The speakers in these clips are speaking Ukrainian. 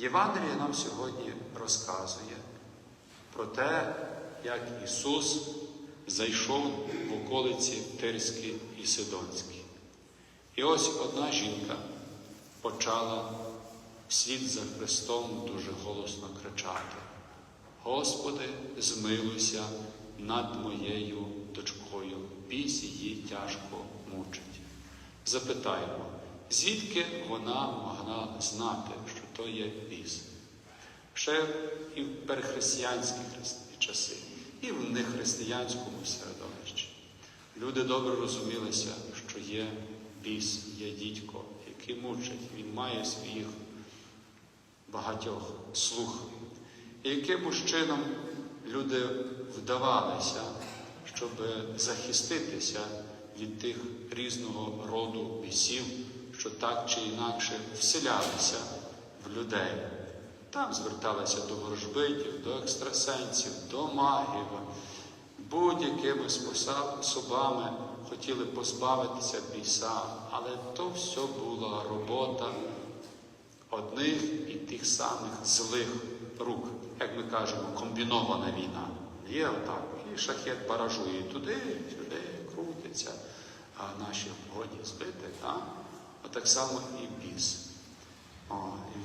Євангеліє нам сьогодні розказує про те, як Ісус зайшов в околиці Тирські і Сидонські. І ось одна жінка почала вслід за Христом дуже голосно кричати: Господи, змилуйся над моєю дочкою, біс її тяжко мучить. Запитаємо, звідки вона могла знати, то є біс? Ще і в перехристиянські часи, і в нехристиянському середовищі. Люди добре розумілися, що є біс, є дідько, який мучить, він має своїх багатьох слуг. І якимось чином люди вдавалися, щоб захиститися від тих різного роду бісів, що так чи інакше вселялися в людей. Там зверталися до ворожбитів, до екстрасенсів, до магів, будь-якими способами хотіли позбавитися біса, але то все була робота одних і тих самих злих рук, як ми кажемо, комбінована війна. Є отак, і шахет баражує туди, сюди, крутиться, а наші годі збити, так? Отак само і біс.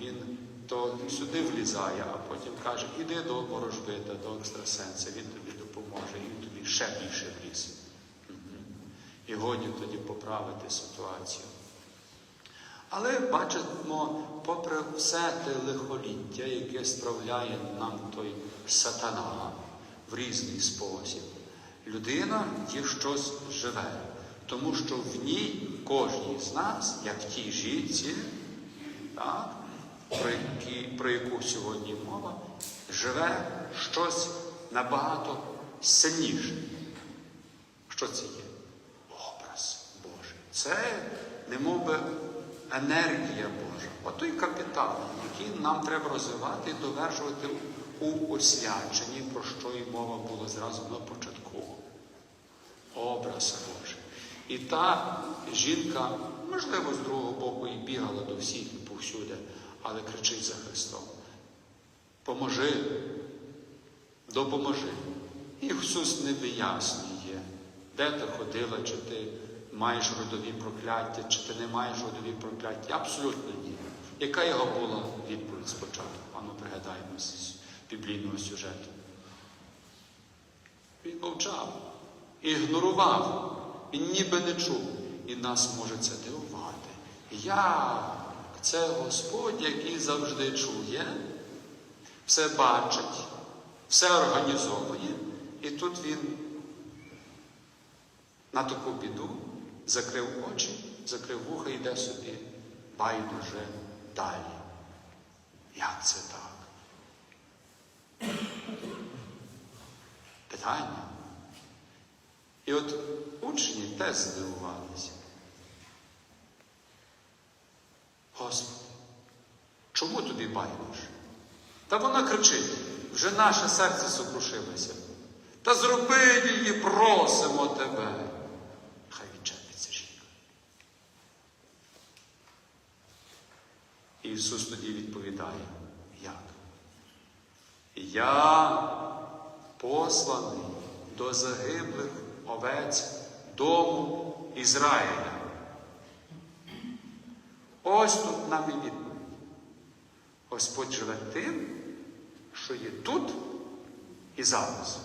Він то сюди влізає, а потім каже, іди до ворожбита, до екстрасенса, він тобі допоможе, він тобі ще більше вліз. І годі тоді поправити ситуацію. Але бачимо, попри все те лихоліття, яке справляє нам той сатана в різний спосіб, людина є щось живе, тому що в ній кожній з нас, як в тій жінці, так, про, які, про яку сьогодні мова, живе щось набагато сильніше. Що це є? Образ Божий. Це не би енергія Божа. От той капітал, який нам треба розвивати і довершувати у освяченні, про що і мова була зразу на початку. Образ Божий. І та жінка, можливо, з другого боку і бігала до всіх і повсюди, але кричить за Христом. Поможи, допоможи. І Ісус не вияснює, де ти ходила, чи ти маєш родові прокляття, чи ти не маєш родові прокляття. Абсолютно ні. Яка його була відповідь спочатку? Ану, пригадаємо з біблійного сюжету. Він мовчав, ігнорував, він ніби не чув. І нас може це дивувати. Як це Господь, який завжди чує, все бачить, все організовує, і тут він на таку біду закрив очі, закрив вуха і йде собі байдуже далі. Як це так? Питання. І от учні теж здивувалися. Господи, чому тобі байдуже? Та вона кричить, вже наше серце сокрушилося. Та зроби її, просимо тебе. Хай відчепиться жінка. І Ісус тоді відповідає, як? Я посланий до загиблих овець дому Ізраїля. Ось тут нам і відповідь. Господь живе тим, що є тут і зараз.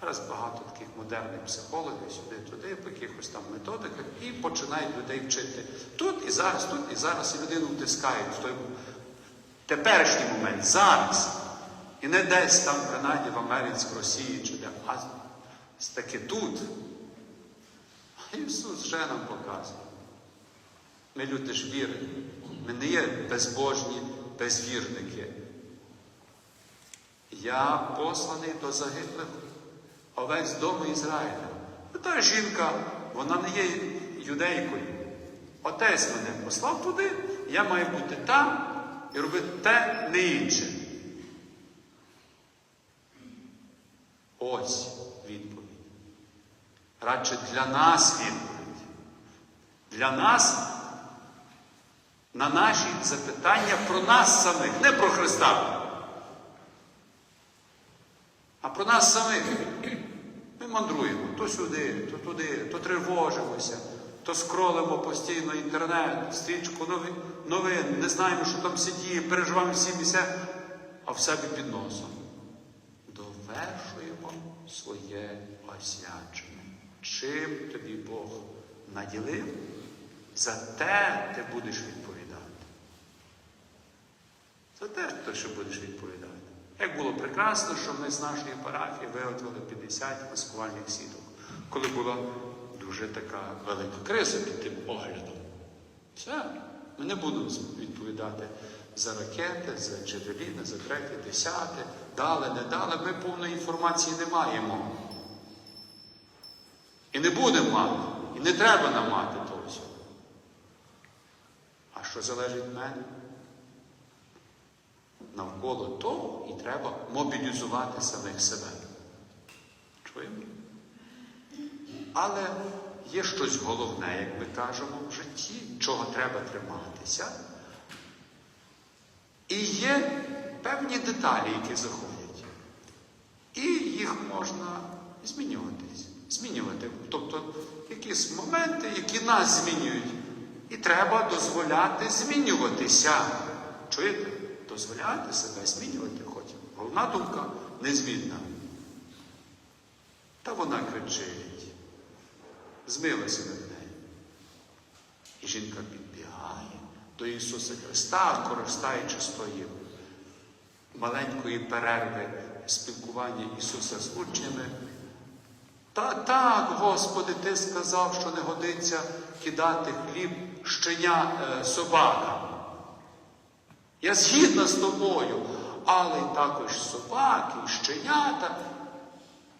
Зараз багато таких модерних психологів сюди-туди, по якихось там методиках, і починають людей вчити тут і зараз, тут і зараз, і людину втискають в той теперішній момент, зараз. І не десь там, принаймні в Америці, в Росії чи де, а таки тут. А Ісус вже нам показує. Ми люди ж віри. Ми не є безбожні безвірники. Я посланий до загиблих овець дому Ізраїля. Ну, Та жінка, вона не є юдейкою. Отець мене послав туди, я маю бути там і робити те, не інше. Ось відповідь. Радше для нас відповідь. Для нас на наші запитання про нас самих, не про Христа, а про нас самих. Ми мандруємо то сюди, то туди, то тривожимося, то скролимо постійно інтернет, стрічку новин, не знаємо, що там сидіє, переживаємо всі місця, а в себе під носом. Довершуємо своє освячення. Чим тобі Бог наділив, за те ти будеш відповідати. За те, що будеш відповідати. Як було прекрасно, що ми з нашої парафії виготовили 50 маскувальних сіток, коли була дуже така велика криза під тим оглядом. Все, ми не будемо відповідати за ракети, за джевеліни, за третє, десяте, дали, не дали. Ми повної інформації не маємо. І не будемо мати. І не треба нам мати того всього. А що залежить від мене? Навколо того і треба мобілізувати самих себе. Чуємо? Але є щось головне, як ми кажемо, в житті, чого треба триматися. І є певні деталі, які заходять. І їх можна змінюватись, змінювати. Тобто якісь моменти, які нас змінюють. І треба дозволяти змінюватися. Чуєте? Дозволяти себе змінювати хоч. Головна думка незмінна. Та вона кричить. Змилася над нею. І жінка підбігає до Ісуса Христа, користаючись тої маленької перерви спілкування Ісуса з учнями. Та так, Господи, Ти сказав, що не годиться кидати хліб щеня е, собакам. Я згідна з тобою, але також собаки, щенята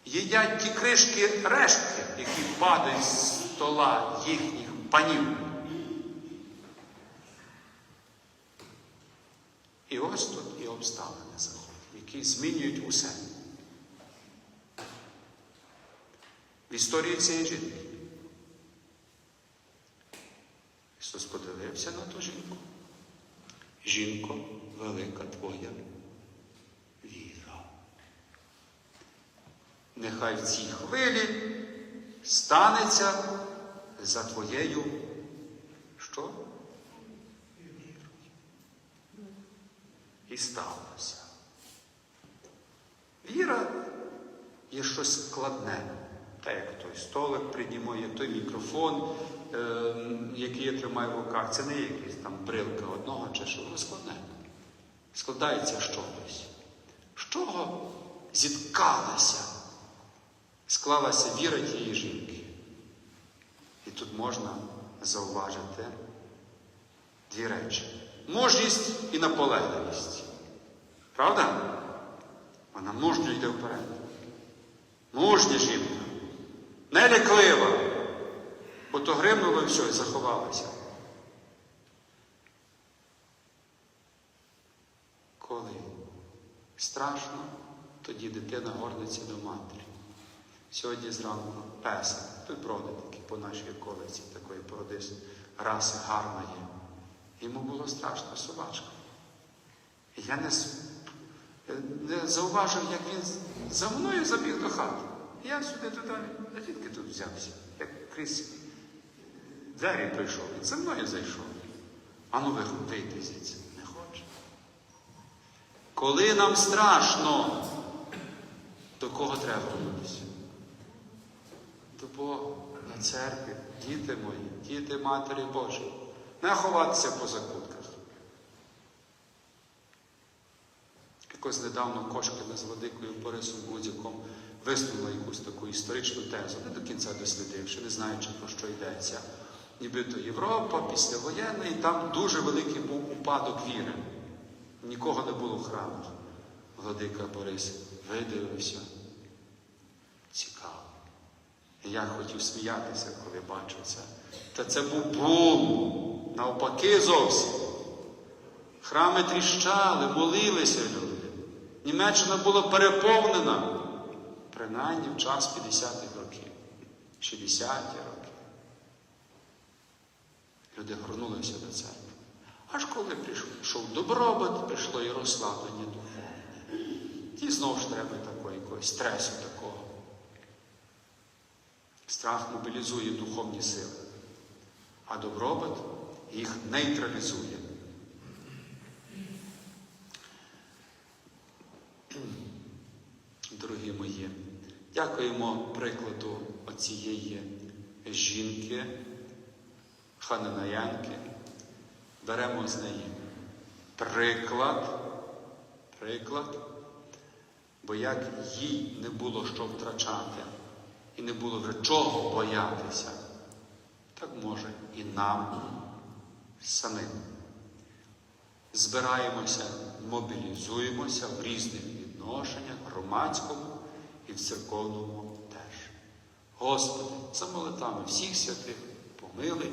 їдять ті кришки рештки, які падають з стола їхніх панів. І ось тут і обставини заходять, які змінюють усе. В історії цієї жінки. Ісус подивився на ту жінку. Жінко, велика твоя віра. Нехай в цій хвилі станеться за твоєю що? Вірою. І сталося. Віра є щось складне. Та як той столик піднімає, той мікрофон, е, який я тримаю в руках, це не якась там брилка одного чи що, воно складне. Складається чогось. З чого зіткалася, склалася віра тієї жінки. І тут можна зауважити дві речі: мужність і наполегливість. Правда? Вона мужньо йде вперед. Мужня жінка. Не ляклива. Бо то гримнуло і все, і заховалася. Коли страшно, тоді дитина горниться до матері. Сьогодні зранку песик, той броди такий по нашій околиці, такої породи раси гарна є. Йому було страшно собачка. Я не, не зауважив, як він за мною забіг до хати. Я сюди туди, а тільки тут взявся, як крізь двері прийшов, він за мною зайшов. А ну вийти звідси, не хоче. Коли нам страшно, до кого треба вернутися? До Бога, на церкві, діти мої, діти Матері Божої, не ховатися по закутках. Якось недавно Кошкина з Владикою Борисом Гудзяком висунула якусь таку історичну тезу, не до кінця дослідивши, не знаючи, про що йдеться. Нібито Європа, післявоєнна, і там дуже великий був упадок віри. Нікого не було в храмах. Владика Борис видивився. Цікаво. І я хотів сміятися, коли бачив це. Та це був бум. Навпаки зовсім. Храми тріщали, молилися люди. Німеччина була переповнена, принаймні в час 50-х років, 60-ті роки. Люди горнулися до церкви. Аж коли прийшов добробут, прийшло і розслаблення духовне. І знову ж треба такого якогось стресу такого. Страх мобілізує духовні сили, а добробут їх нейтралізує. Дорогі мої, дякуємо прикладу оцієї жінки, Хананаянки. Беремо з неї приклад, приклад, бо як їй не було що втрачати і не було вже чого боятися, так може і нам самим. Збираємося, мобілізуємося в різних відношеннях, громадському і в церковному теж. Господи, за молитвами всіх святих помилуй